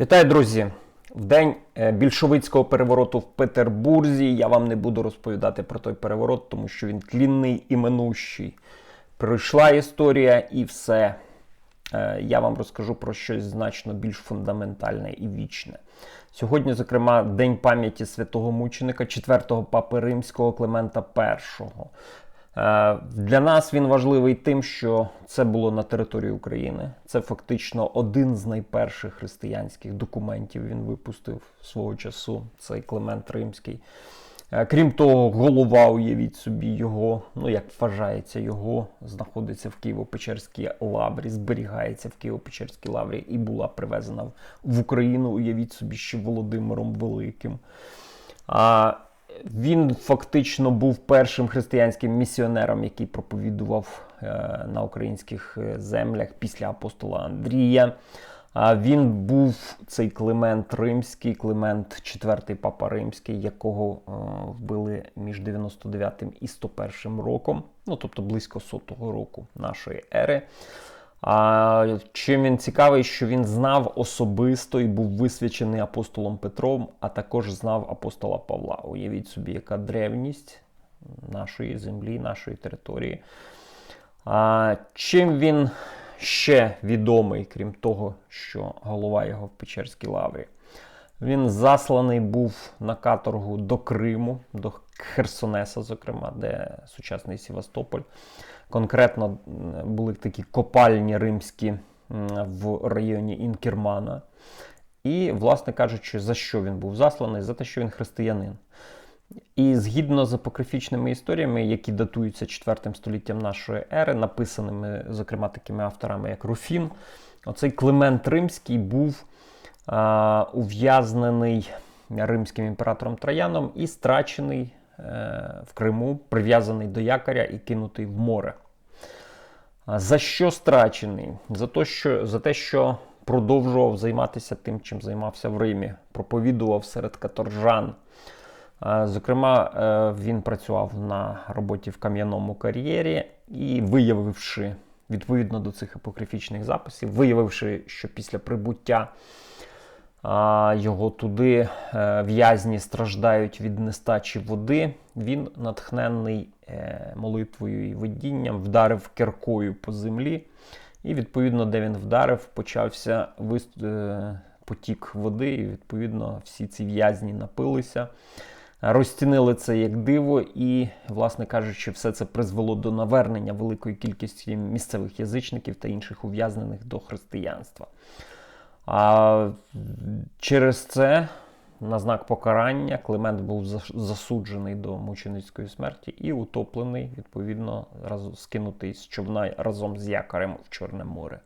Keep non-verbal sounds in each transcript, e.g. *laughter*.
Вітаю, друзі! В день е, більшовицького перевороту в Петербурзі я вам не буду розповідати про той переворот, тому що він тлінний і минущий. Пройшла історія і все. Е, Я вам розкажу про щось значно більш фундаментальне і вічне. Сьогодні, зокрема, День пам'яті святого мученика, 4-го папи римського Климента І. Е, Для нас він важливий тим, що це було на території України. Це фактично один з найперших християнських документів він випустив свого часу, цей Климент Римський. Е, Крім того, голова, уявіть собі, його, ну як вважається, його знаходиться в Києво-Печерській лаврі, зберігається в Києво-Печерській лаврі і була привезена в- Україну, уявіть собі, ще Володимиром Великим. А він фактично був першим християнським місіонером, який проповідував е, на українських е, землях після апостола Андрія. А він був цей Климент Римський, Климент IV папа Римський, якого е, вбили між 99 і 101 роком, ну тобто близько сотого року нашої ери. А чим він цікавий, що він знав особисто і був висвячений апостолом Петром, а також знав апостола Павла. Уявіть собі, яка древність нашої землі, нашої території. А, чим він ще відомий, крім того, що голова його в Печерській лаврі? Він засланий був на каторгу до Криму, до Херсонеса, зокрема, де сучасний Севастополь. Конкретно були такі копальні римські в районі Інкермана. І, власне кажучи, за що він був засланий? За те, що він християнин. І згідно з апокрифічними історіями, які датуються 4 століттям нашої ери, написаними, зокрема, такими авторами, як Руфін, оцей Климент Римський був а, ув'язнений римським імператором Трояном і страчений е, в Криму, прив'язаний до якоря і кинутий в море. За що страчений? За те, що, за те, що продовжував займатися тим, чим займався в Римі, проповідував серед каторжан. Зокрема, е, він працював на роботі в кам'яному кар'єрі і виявивши, відповідно до цих апокрифічних записів, виявивши, що після прибуття його туди е, в'язні страждають від нестачі води, він, натхненний е, молитвою і видінням, вдарив киркою по землі. І, відповідно, де він вдарив, почався е, потік води, і, відповідно, всі ці в'язні напилися. Розцінили це як диво, і, власне кажучи, все це призвело до навернення великої кількості місцевих язичників та інших ув'язнених до християнства. А через це, на знак покарання, Климент був засуджений до мученицької смерті і утоплений, відповідно, скинутий з човна разом з якорем в Чорне море.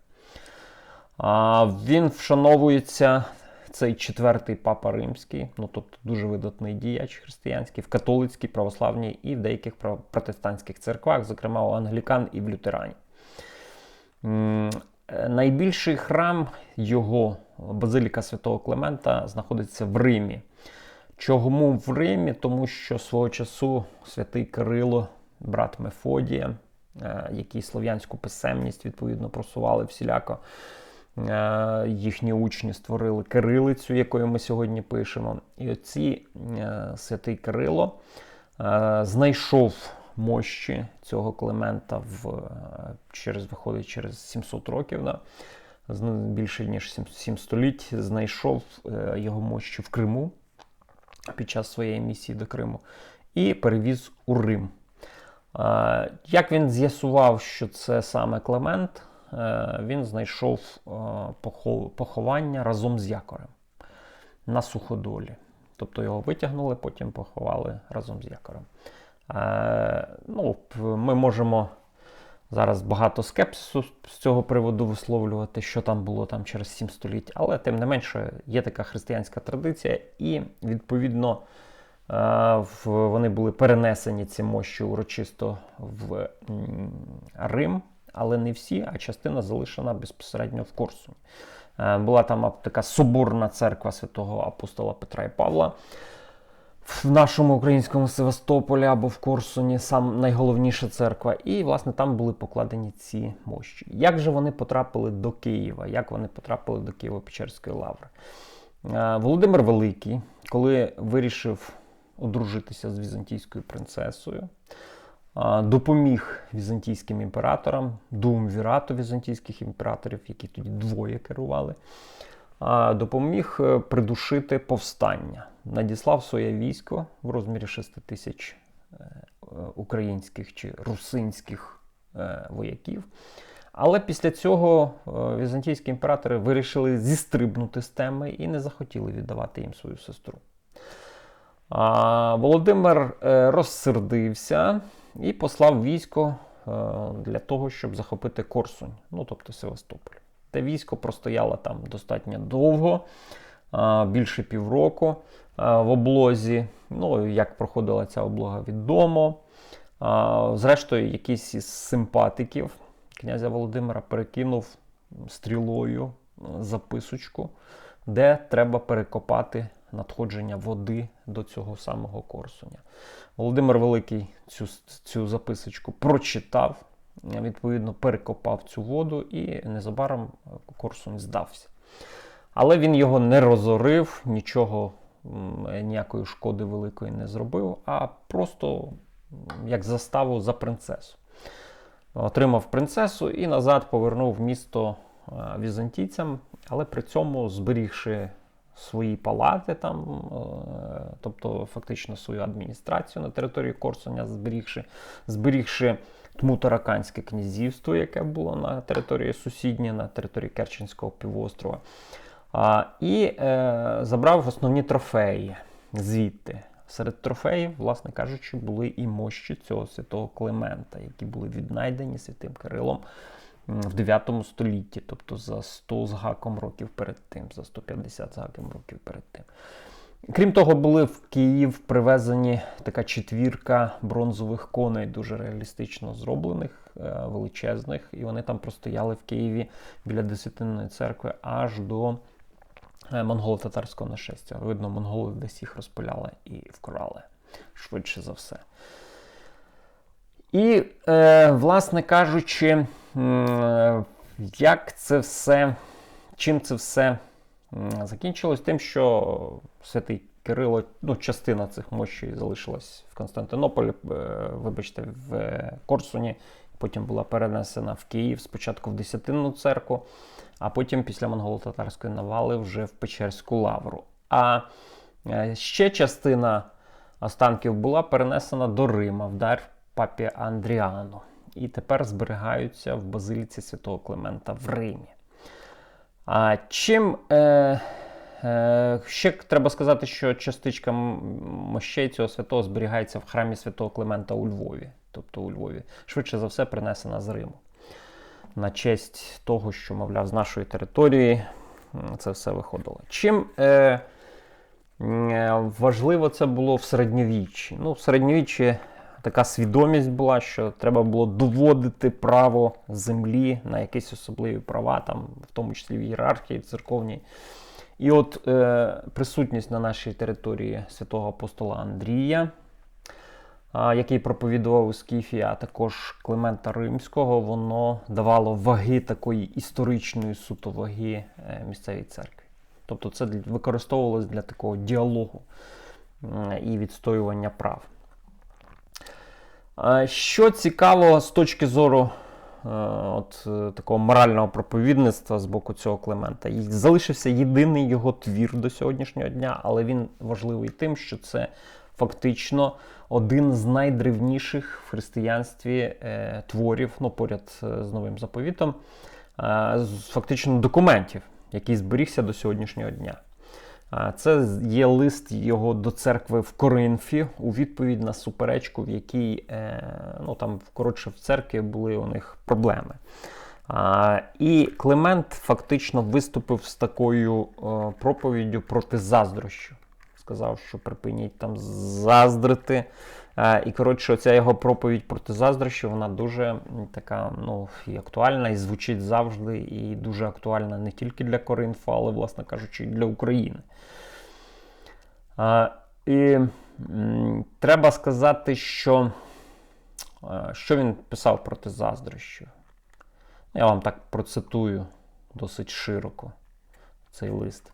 А, він вшановується, цей четвертий папа римський, ну тобто дуже видатний діяч християнський, в католицькій, православній і в деяких протестантських церквах, зокрема у англікан і в лютерані. Е, Найбільший храм його, Базиліка Святого Климента, знаходиться в Римі. Чому в Римі? Тому що свого часу святий Кирило, брат Мефодія, е, який слов'янську писемність відповідно просували всіляко. Е, Їхні учні створили кирилицю, якою ми сьогодні пишемо. І оці святий Кирило знайшов мощі цього Климента в, е, через, виходить через 700 років, да, більше ніж 7, 7 століть, знайшов е, його мощі в Криму під час своєї місії до Криму і перевіз у Рим. Е, Як він з'ясував, що це саме Клемент, він знайшов поховання разом з якорем на суходолі. Тобто його витягнули, потім поховали разом з якорем. Е, Ну, ми можемо зараз багато скепсису з цього приводу висловлювати, що там було там через 7 століть, але тим не менше є така християнська традиція, і відповідно е, вони були перенесені ці мощі урочисто в Рим, але не всі, а частина залишена безпосередньо в Корсуні. Е, Була там така соборна церква святого апостола Петра і Павла. В нашому українському Севастополі або в Корсуні, сам найголовніша церква. І, власне, там були покладені ці мощі. Як же вони потрапили до Києва? Як вони потрапили до Києво-Печерської лаври? Е, Володимир Великий, коли вирішив одружитися з візантійською принцесою, е, допоміг візантійським імператорам, дуумвірату візантійських імператорів, які тоді двоє керували, допоміг е, придушити повстання. Надіслав своє військо в розмірі 6 тисяч е, українських чи русинських е, вояків. Але після цього візантійські імператори вирішили зістрибнути з теми і не захотіли віддавати їм свою сестру. А Володимир розсердився і послав військо для того, щоб захопити Корсунь, ну тобто Севастополь. Те військо простояло там достатньо довго, більше півроку в облозі. Ну, як проходила ця облога, відомо. Зрештою, якийсь із симпатиків князя Володимира перекинув стрілою записочку, де треба перекопати надходження води до цього самого Корсуня. Володимир Великий цю, цю записочку прочитав, відповідно, перекопав цю воду і незабаром Корсунь здався. Але він його не розорив, нічого, ніякої шкоди великої не зробив, а просто як заставу за принцесу. Отримав принцесу і назад повернув місто е, візантійцям, але при цьому зберігши свої палати там, е, тобто фактично свою адміністрацію на території Корсуня, зберігши, зберігши Тмутараканське князівство, яке було на території сусідньої, на території Керченського півострова. А, І е, забрав основні трофеї звідти. Серед трофеїв, власне кажучи, були і мощі цього святого Климента, які були віднайдені святим Кирилом в 9 столітті, тобто за 100 з гаком років перед тим, за 150 з гаком років перед тим. Крім того, були в Київ привезені така четвірка бронзових коней, дуже реалістично зроблених, е, величезних, і вони там простояли в Києві біля Десятинної церкви аж до е, монголо-татарського нашестя. Видно, монголи десь їх розпиляли і вкрали, швидше за все. І, е, власне кажучи, е, як це все, чим це все закінчилось? Тим, що святий Кирило, ну, частина цих мощей залишилась в Константинополі, е, вибачте, в Корсуні, потім була перенесена в Київ, спочатку в Десятинну церкву, а потім після монголо-татарської навали вже в Печерську лавру. А е, ще частина останків була перенесена до Рима в дар папі Андріану. І тепер зберігаються в базиліці Святого Климента в Римі. А чим е, е, ще треба сказати, що частичка мощей цього святого зберігається в храмі Святого Климента у Львові, тобто у Львові, швидше за все принесена з Риму. На честь того, що, мовляв, з нашої території це все виходило. Чим е, е, важливо це було в середньовіччі? Ну, в середньовіччі така свідомість була, що треба було доводити право землі на якісь особливі права, там, в тому числі в ієрархії церковній. І от е, присутність на нашій території святого апостола Андрія, а, який проповідував у Скіфії, а також Климента Римського, воно давало ваги такої історичної суто ваги е, місцевій церкві. Тобто це використовувалось для такого діалогу м, і відстоювання прав. Що цікаво з точки зору е, от, е, такого морального проповідництва з боку цього Клемента, І залишився єдиний його твір до сьогоднішнього дня, але він важливий тим, що це фактично один з найдревніших в християнстві е, творів, ну, поряд з новим заповітом, фактично документів, який зберігся до сьогоднішнього дня. Це є лист його до церкви в Коринфі у відповідь на суперечку, в якій е, ну, там, коротше, в церкві були у них проблеми. І Климент фактично виступив з такою е, проповіддю проти заздрощу. Сказав, що припиніть там заздрити. Е, І коротше, оця його проповідь проти заздрощу, вона дуже така ну, і актуальна, і звучить завжди, і дуже актуальна не тільки для Коринфа, але, власне кажучи, і для України. І Треба сказати, що, е, що він писав проти заздрощів. Я вам так процитую досить широко цей лист.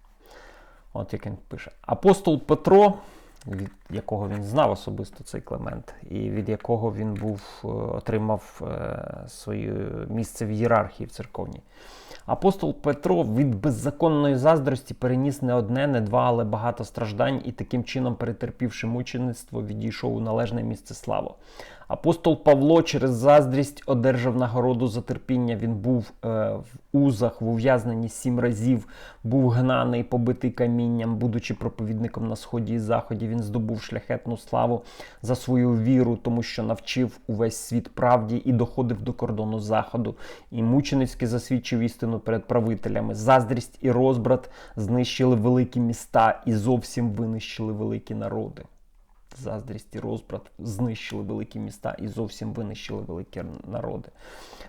От як він пише. Апостол Петро, якого він знав особисто цей Клемент, і від якого він був, е, отримав е, своє місце в ієрархії в церковній. Апостол Петро від беззаконної заздрості переніс не одне, не два, але багато страждань і таким чином, перетерпівши мучеництво, відійшов у належне місце слави. Апостол Павло через заздрість одержав нагороду за терпіння. Він був е, в узах, в ув'язненні сім разів, був гнаний, побитий камінням, будучи проповідником на сході і заході. Він здобув шляхетну славу за свою віру, тому що навчив увесь світ правді і доходив до кордону заходу. І мученицьки засвідчив істину перед правителями. Заздрість і розбрат знищили великі міста і зовсім винищили великі народи. Заздрість і розбрат знищили великі міста і зовсім винищили великі народи.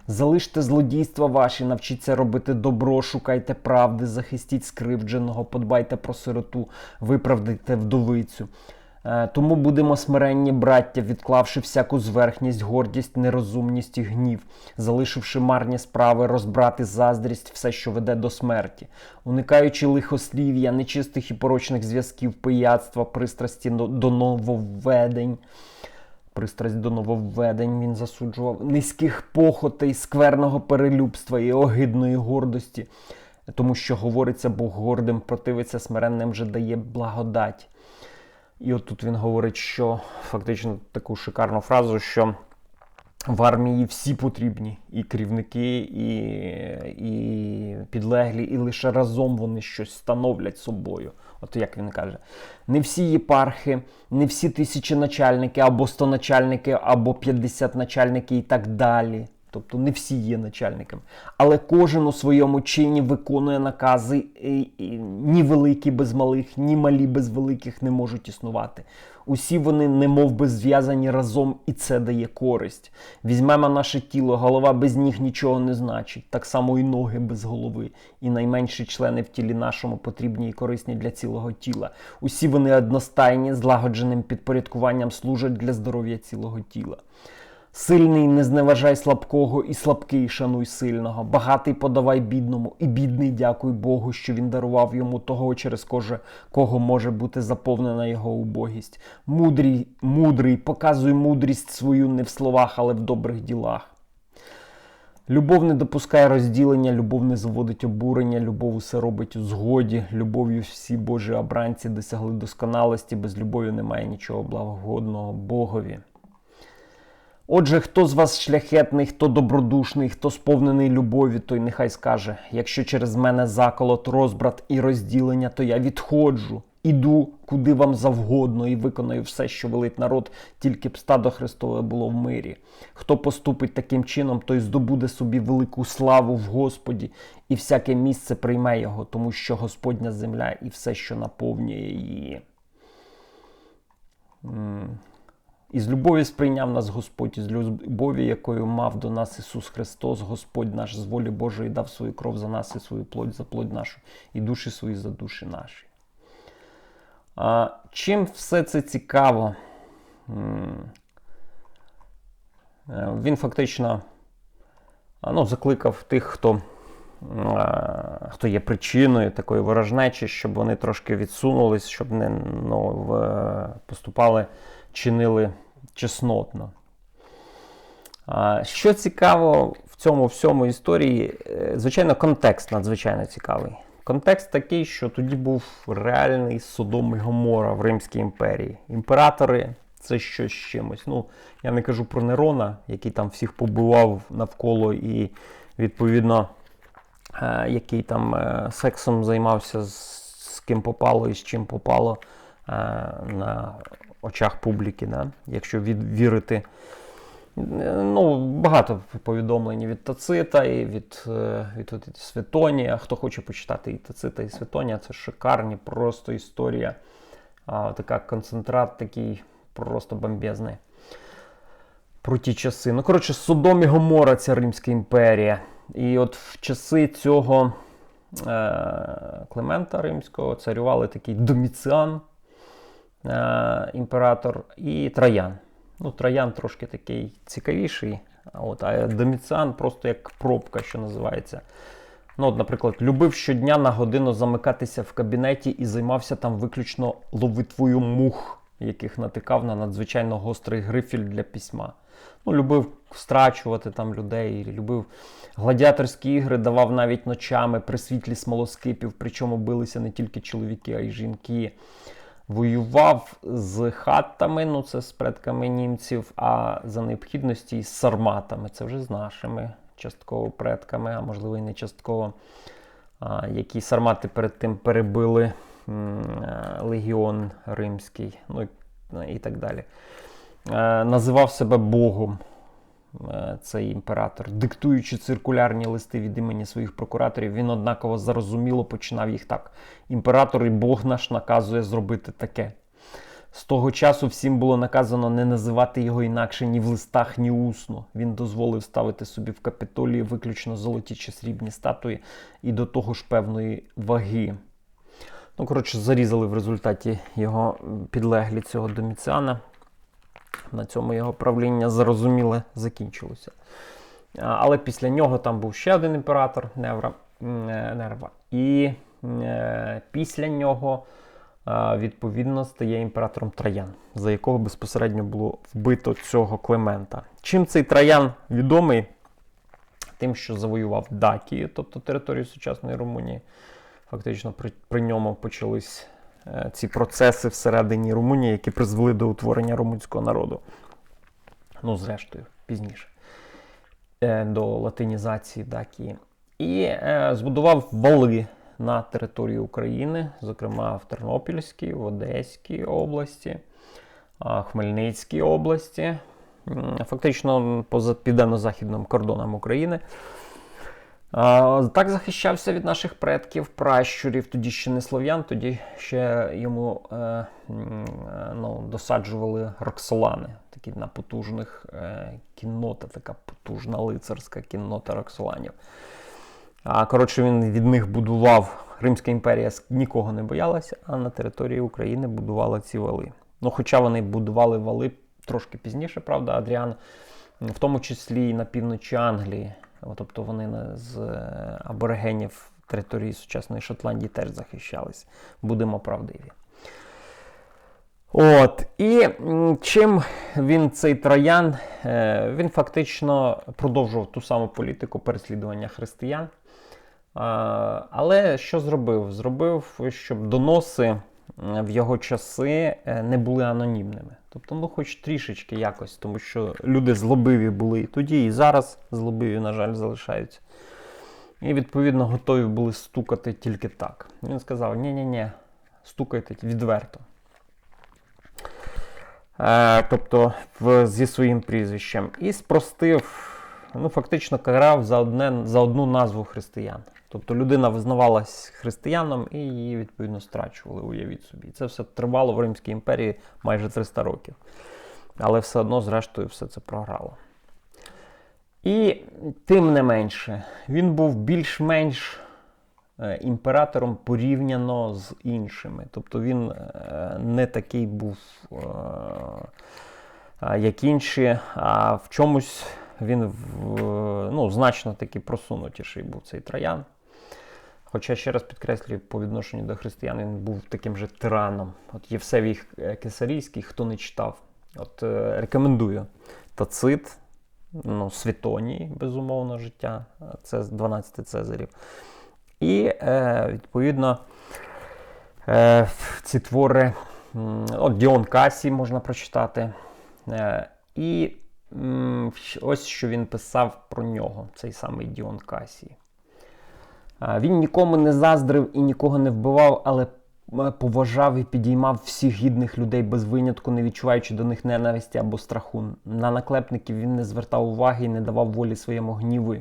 Залиште злодійства ваші, навчіться робити добро, шукайте правди, захистіть скривдженого, подбайте про сироту, виправдайте вдовицю. Е, Тому будемо смиренні, браття, відклавши всяку зверхність, гордість, нерозумність і гнів, залишивши марні справи, розбрати заздрість, все, що веде до смерті, уникаючи лихослів'я, нечистих і порочних зв'язків, пияцтва, пристрасті до нововведень. Пристрасть до нововведень він засуджував, низьких похотей, скверного перелюбства і огидної гордості, тому що говориться, Бог гордим противиться смиренним же дає благодать. І от тут він говорить, що фактично таку шикарну фразу, що в армії всі потрібні, і керівники, і, і підлеглі, і лише разом вони щось становлять собою. От як він каже, не всі єпархи, не всі тисячі начальники, або 100 начальники, або 50 начальники і так далі. Тобто не всі є начальниками. Але кожен у своєму чині виконує накази, ні великі без малих, ні малі без великих не можуть існувати. Усі вони немов би зв'язані разом, і це дає користь. Візьмемо наше тіло, голова без ніг нічого не значить, так само і ноги без голови. І найменші члени в тілі нашому потрібні і корисні для цілого тіла. Усі вони одностайні, злагодженим підпорядкуванням служать для здоров'я цілого тіла. Сильний не зневажай слабкого, і слабкий шануй сильного. Багатий подавай бідному, і бідний дякуй Богу, що він дарував йому того, через коже, кого може бути заповнена його убогість. Мудрий, мудрий, показуй мудрість свою не в словах, але в добрих ділах. Любов не допускає розділення, любов не заводить обурення, любов усе робить у згоді, любов'ю всі Божі обранці досягли досконалості, без любові немає нічого благогодного Богові. Отже, хто з вас шляхетний, хто добродушний, хто сповнений любові, той нехай скаже: якщо через мене заколот, розбрат і розділення, то я відходжу, іду куди вам завгодно і виконаю все, що велить народ, тільки б стадо Христове було в мирі. Хто поступить таким чином, той здобуде собі велику славу в Господі, і всяке місце прийме його, тому що Господня земля і все, що наповнює її. М. Із любові сприйняв нас Господь, із любові, якою мав до нас Ісус Христос, Господь наш з волі Божої дав свою кров за нас і свою плоть за плоть нашу, і душі свої за душі наші. А, Чим все це цікаво? Е, Він фактично ну, закликав тих, хто, хто є причиною такої ворожнечі, щоб вони трошки відсунулись, щоб не ну, поступали, чинили чеснотно. Що цікаво в цьому всьому історії, е, звичайно, контекст надзвичайно цікавий. Контекст такий, що тоді був реальний Содом і Гомора в Римській імперії. Імператори це щось чимось. Ну, я не кажу про Нерона, який там всіх побивав навколо і, відповідно, е, який там е, сексом займався з, ким попало і з чим попало на очах публіки, да? якщо від, вірити. Ну, багато повідомлень від Тацита і від, е, від, від Светонія. Хто хоче почитати і Тацита, і Светонія, це шикарні просто історія. А, така концентрат такий просто бомбезний. Про ті часи. Ну, коротше, Содом і Гомора ця Римська імперія. І от в часи цього е, Климента Римського царювали такий Доміціан. Е, імператор, і Троян. Ну, Троян трошки такий цікавіший, от, а Доміціан просто як пробка, що називається. Ну, от, наприклад, любив щодня на годину замикатися в кабінеті і займався там виключно ловитвою мух, яких натикав на надзвичайно гострий грифіль для письма. Ну, любив страчувати там людей, любив гладіаторські ігри, давав навіть ночами при світлі смолоскипів, причому билися не тільки чоловіки, а й жінки. Воював з хатами, ну це з предками німців, а за необхідності з сарматами. Це вже з нашими частково предками, а можливо і не частково, а, які сармати перед тим перебили е, легіон римський, ну і, і так далі. Е, називав себе Богом. Е, Цей імператор, диктуючи циркулярні листи від імені своїх прокураторів, він однаково зарозуміло починав їх так. Імператор і Бог наш наказує зробити таке. З того часу всім було наказано не називати його інакше ні в листах, ні усно. Він дозволив ставити собі в капітолії виключно золоті чи срібні статуї і до того ж певної ваги. Ну, коротше, зарізали в результаті його підлеглі цього доміціана. На цьому його правління зарозуміле закінчилося. Але після нього там був ще один імператор Невра, е, Нерва. І е, після нього, відповідно, стає імператором Троян, за якого безпосередньо було вбито цього Климента. Чим цей Троян відомий? Тим, що завоював Дакію, тобто територію сучасної Румунії. Фактично при, при ньому почались ці процеси всередині Румунії, які призвели до утворення румунського народу. Ну, зрештою, пізніше, е, до латинізації Дакії. І е, збудував вали на території України, зокрема в Тернопільській, в Одеській області, Хмельницькій області, фактично поза південно-західним кордоном України. Так захищався від наших предків, пращурів, тоді ще не слов'ян, тоді ще йому е, е, ну, досаджували роксолани, такі на потужних е, кіннота, така потужна лицарська кіннота роксоланів. Коротше, він від них будував. Римська імперія нікого не боялася, а на території України будувала ці вали. Ну, хоча вони будували вали трошки пізніше, правда, Адріан, в тому числі і на півночі Англії. Тобто вони з е, аборигенів території сучасної Шотландії теж захищались. Будемо правдиві. От, і чим він цей троян, е, він фактично продовжував ту саму політику переслідування християн. Але що зробив? Зробив, щоб доноси в його часи е, не були анонімними. Тобто, ну, хоч трішечки якось, тому що люди злобиві були і тоді, і зараз злобиві, на жаль, залишаються. І, відповідно, готові були стукати тільки так. Він сказав: ні-ні-ні, стукайте відверто. Е, тобто в, зі своїм прізвищем. І спростив, ну, фактично карав за, одне, за одну назву християн. Тобто людина визнавалась християном і її відповідно страчували, уявіть собі. Це все тривало в Римській імперії майже 300 років. Але все одно, зрештою, все це програло. І тим не менше, він був більш-менш е, імператором порівняно з іншими. Тобто він е, не такий був, е, як інші, а в чомусь він ну, значно таки просунутіший був цей троян. Хоча, ще раз підкреслюю, по відношенню до християн він був таким же тираном. От Євсевій Кесарійський, хто не читав, от е, рекомендую. Тацит, ну, Світоній, безумовно, життя, це 12 Цезарів. І, е, відповідно, е, ці твори, от Діон Касі можна прочитати. Е, і м, ось що він писав про нього, цей самий Діон Касій. Він нікому не заздрив і нікого не вбивав, але поважав і підіймав всіх гідних людей без винятку, не відчуваючи до них ненависті або страху. На наклепників він не звертав уваги і не давав волі своєму гніву.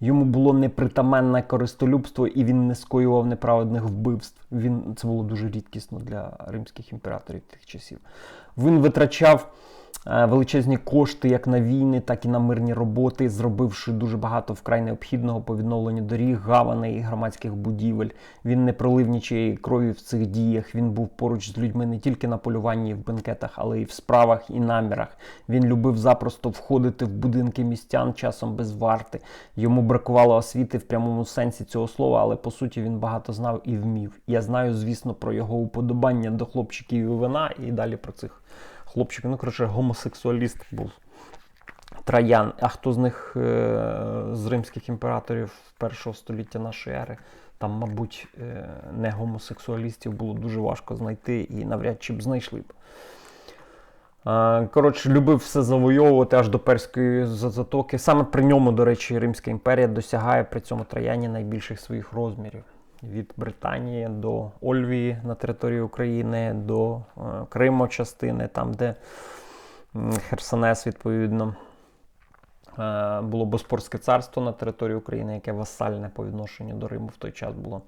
Йому було непритаменне користолюбство, і він не скоював неправедних вбивств. Він це було дуже рідкісно для римських імператорів тих часів. Він витрачав величезні кошти як на війни, так і на мирні роботи, зробивши дуже багато вкрай необхідного по відновленню доріг, гаваней і громадських будівель. Він не пролив нічиєї крові в цих діях. Він був поруч з людьми не тільки на полюванні і в бенкетах, але й в справах і намірах. Він любив запросто входити в будинки містян часом без варти. Йому бракувало освіти в прямому сенсі цього слова, але по суті він багато знав і вмів. Я знаю, звісно, про його уподобання до хлопчиків і вина, і далі про цих хлопчиків. Ну, коротше, гомосексуаліст був. Траян. А хто з них е, з римських імператорів першого століття нашої ери? Там, мабуть, е, не гомосексуалістів було дуже важко знайти і навряд чи б знайшли б. Коротше, любив все завойовувати аж до Перської затоки. Саме при ньому, до речі, Римська імперія досягає при цьому Траяні найбільших своїх розмірів. Від Британії до Ольвії на території України, до е, Криму частини, там, де Херсонес, відповідно. Е, Було Боспорське царство на території України, яке васальне по відношенню до Риму в той час було.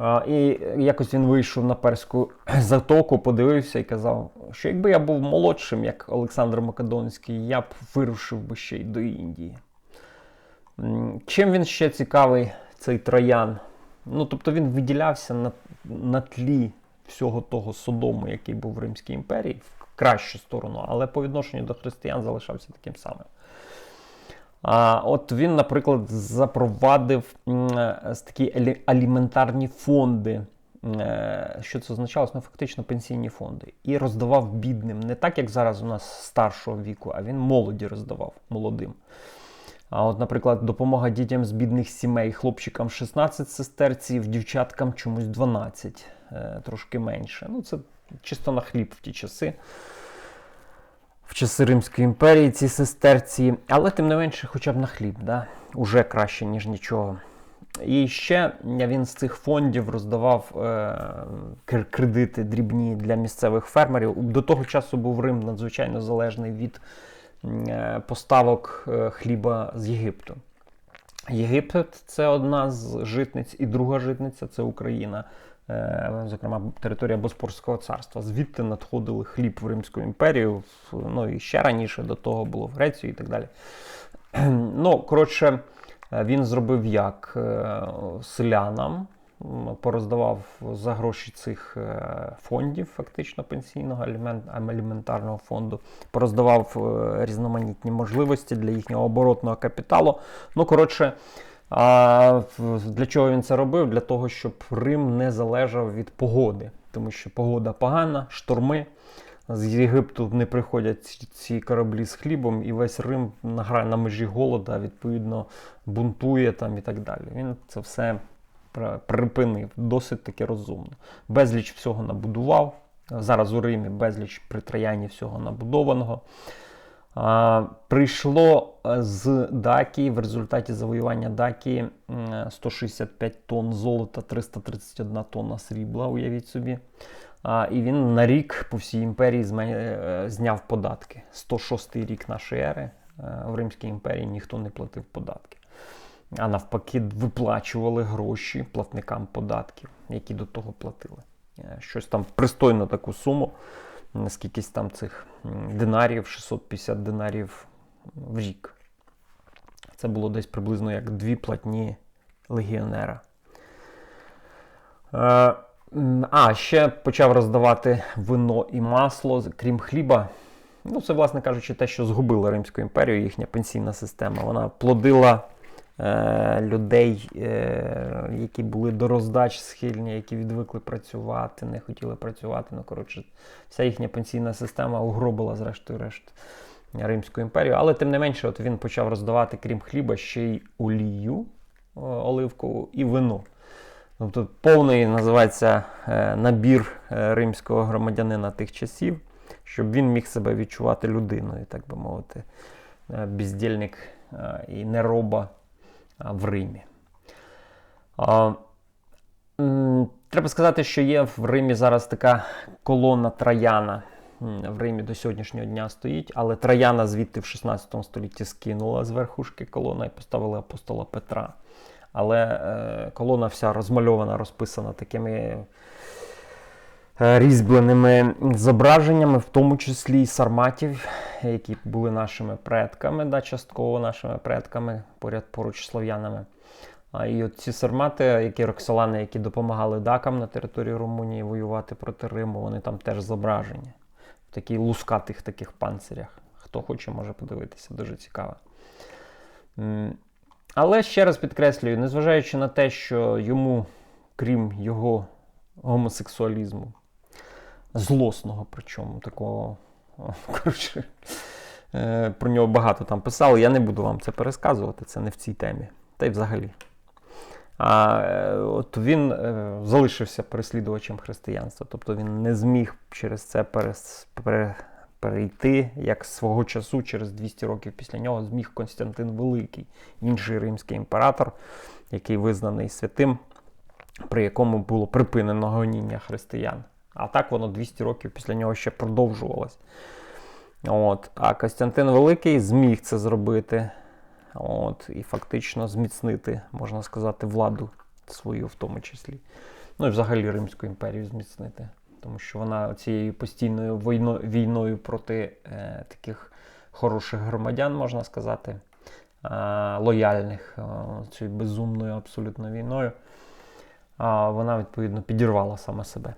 Е, І якось він вийшов на перську *clears throat* затоку, подивився і казав, що якби я був молодшим, як Олександр Македонський, я б вирушив би ще й до Індії. Чим він ще цікавий, цей троян? Ну, тобто він виділявся на, на тлі всього того Содому, який був в Римській імперії, в кращу сторону, але по відношенню до християн залишався таким самим. А, от він, наприклад, запровадив е, такі аліментарні фонди. Е, Що це означало? Ну, фактично пенсійні фонди. І роздавав бідним. Не так, як зараз у нас старшого віку, а він молоді роздавав молодим. А от, наприклад, допомога дітям з бідних сімей, хлопчикам 16 сестерців, дівчаткам чомусь 12, е, трошки менше. Ну, це чисто на хліб в ті часи. В часи Римської імперії ці сестерці, але тим не менше, хоча б на хліб, да? уже краще, ніж нічого. І ще він з цих фондів роздавав е, кредити дрібні для місцевих фермерів. До того часу був Рим надзвичайно залежний від поставок е, хліба з Єгипту. Єгипет це одна з житниць, і друга житниця це Україна, е, зокрема територія Боспорського царства. Звідти надходили хліб в Римську імперію, ну і ще раніше до того було в Грецію і так далі. *clears throat* Ну, коротше, е, він зробив як Е, селянам, пороздавав за гроші цих е, фондів, фактично пенсійного алімент- аліментарного фонду, пороздавав е, різноманітні можливості для їхнього оборотного капіталу. Ну, коротше, для чого він це робив? Для того, щоб Рим не залежав від погоди, тому що погода погана, шторми. З Єгипту не приходять ці, кораблі з хлібом, і весь Рим награє на межі голода, відповідно, бунтує там і так далі. Він це все припинив досить таки розумно. Безліч всього набудував. Зараз у Римі безліч при Трояні всього набудованого. Прийшло е, з Дакії в результаті завоювання Дакії 165 тонн золота, 331 тонна срібла, уявіть собі. І він на рік по всій імперії е, зняв податки. 106 рік нашої ери е, в Римській імперії ніхто не платив податки. А навпаки, виплачували гроші платникам податків, які до того платили. Е, Щось там пристойну таку суму, м, скількись там цих динарів, 650 динарів в рік. Це було десь приблизно як дві платні легіонера. Е, А, ще почав роздавати вино і масло, крім хліба. Ну, це, власне кажучи, те, що згубила Римську імперію, їхня пенсійна система. Вона плодила е, людей, е, які були до роздач схильні, які відвикли працювати, не хотіли працювати. Ну, коротше, вся їхня пенсійна система угробила, зрештою, решт Римську імперію. Але тим не менше, от він почав роздавати, крім хліба, ще й олію е, оливкову і вино. Тобто повний називається е, набір е, римського громадянина тих часів, щоб він міг себе відчувати людиною, так би мовити, е, бездільник е, і нероба е, в Римі. Треба сказати, що є в Римі зараз така колона Траяна. В Римі до сьогоднішнього дня стоїть, але Траяна звідти в 16 столітті скинула з верхушки колона і поставила апостола Петра. Але е, колона вся розмальована, розписана такими е, різьбленими зображеннями, в тому числі і сарматів, які були нашими предками, да, частково нашими предками, поряд поруч слов'янами. А і от ці сармати, які роксолани, які допомагали дакам на території Румунії воювати проти Риму, вони там теж зображені. В таких лускатих таких панцирях. Хто хоче, може подивитися, дуже цікаво. Але ще раз підкреслюю, незважаючи на те, що йому, крім його гомосексуалізму, злосного, причому такого, *laughs* коротше, е, про нього багато там писали. Я не буду вам це пересказувати, це не в цій темі. Та й взагалі. А е, от він е, залишився переслідувачем християнства, тобто він не зміг через це перейти, як свого часу, через 200 років після нього, зміг Константин Великий, інший римський імператор, який визнаний святим, при якому було припинено гоніння християн. А так воно 200 років після нього ще продовжувалось. От. А Костянтин Великий зміг це зробити. От, і фактично зміцнити, можна сказати, владу свою в тому числі. Ну і взагалі Римську імперію зміцнити. Тому що вона цією постійною війно, війною проти е, таких хороших громадян, можна сказати, е, лояльних, е, цією безумною абсолютно війною, е, вона відповідно підірвала саме себе.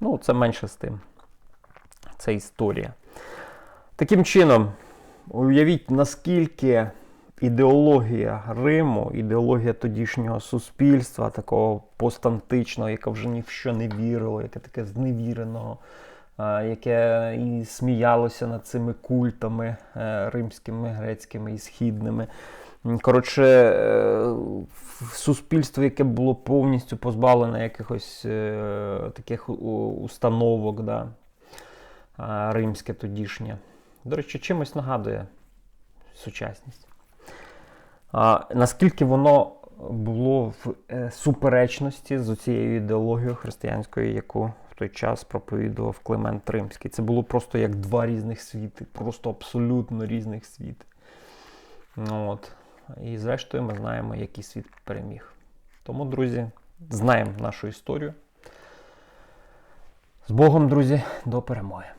Ну, це менше з тим. Це історія. Таким чином, уявіть, наскільки ідеологія Риму, ідеологія тодішнього суспільства, такого постантичного, яке вже ні в що не вірило, яке таке зневіреного, яке і сміялося над цими культами е, римськими, грецькими і східними. Коротше, е, суспільство, яке було повністю позбавлене якихось е, таких установок, да, римське тодішнє. До речі, чимось нагадує сучасність. А, наскільки воно було в е, суперечності з цією ідеологією християнською, яку в той час проповідував Климент Римський. Це було просто як два різних світи, просто абсолютно різних світи. Ну, От. І зрештою ми знаємо, який світ переміг. Тому, друзі, знаємо нашу історію. З Богом, друзі, до перемоги!